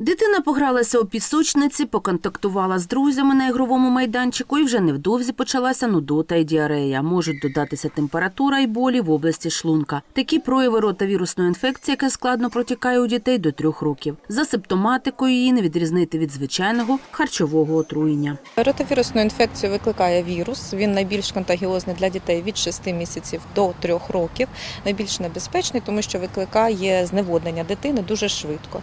Дитина погралася у пісочниці, поконтактувала з друзями на ігровому майданчику і вже невдовзі почалася нудота і діарея. Можуть додатися температура і болі в області шлунка. Такі прояви ротавірусної інфекції, яка складно протікає у дітей до трьох років. За симптоматикою її не відрізнити від звичайного харчового отруєння. Ротавірусну інфекцію викликає вірус. Він найбільш контагіозний для дітей від 6 місяців до 3 років. Найбільш небезпечний, тому що викликає зневоднення дитини дуже швидко.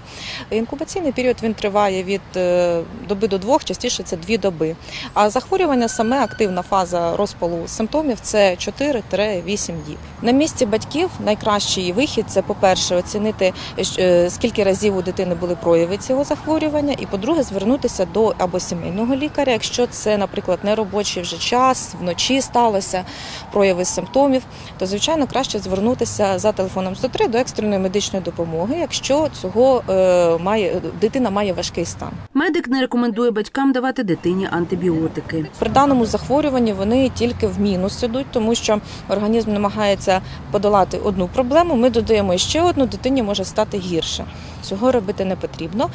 Інкубаційний період він триває від е, доби до двох, частіше це дві доби. А захворювання саме активна фаза розпалу симптомів це 4-8 діб. На місці батьків найкращий вихід це, по-перше, оцінити е, скільки разів у дитини були прояви цього захворювання, і по-друге, звернутися до або сімейного лікаря, якщо це, наприклад, неробочий вже час, вночі сталося прояви симптомів, то звичайно краще звернутися за телефоном 103 до екстреної медичної допомоги, якщо цього е, має дитина має важкий стан. Медик не рекомендує батькам давати дитині антибіотики. При даному захворюванні вони тільки в мінус ідуть, тому що організм намагається подолати одну проблему. Ми додаємо ще одну, дитині може стати гірше. Цього робити не потрібно.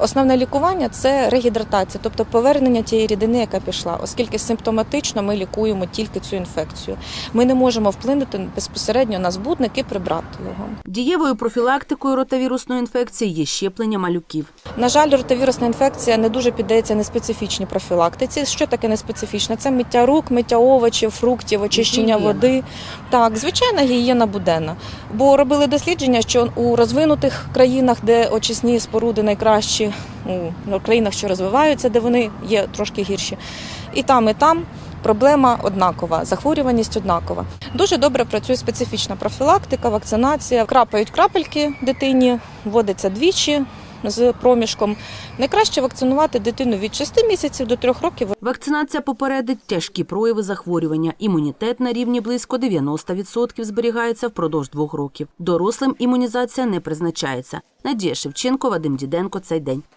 Основне лікування це регідратація, тобто повернення тієї рідини, яка пішла, оскільки симптоматично ми лікуємо тільки цю інфекцію. Ми не можемо вплинути безпосередньо на збудник і прибрати його. Дієвою профілактикою ротавірусної інфекції є щеплення малюків. На жаль, ротавірусна інфекція не дуже піддається неспецифічній профілактиці. Що таке неспецифічне? Це миття рук, миття овочів, фруктів, очищення води. Так, звичайна гігієна буденна. Бо робили дослідження, що у розвинутих країнах, де очисні споруди найкращі, у країнах, що розвиваються, де вони є трошки гірші, і там, і там. Проблема однакова, захворюваність однакова. Дуже добре працює специфічна профілактика, вакцинація. Крапають крапельки дитині, вводиться двічі з проміжком. Найкраще вакцинувати дитину від 6 місяців до 3 років. Вакцинація попередить тяжкі прояви захворювання. Імунітет на рівні близько 90% зберігається впродовж двох років. Дорослим імунізація не призначається. Надія Шевченко, Вадим Діденко. Цей день.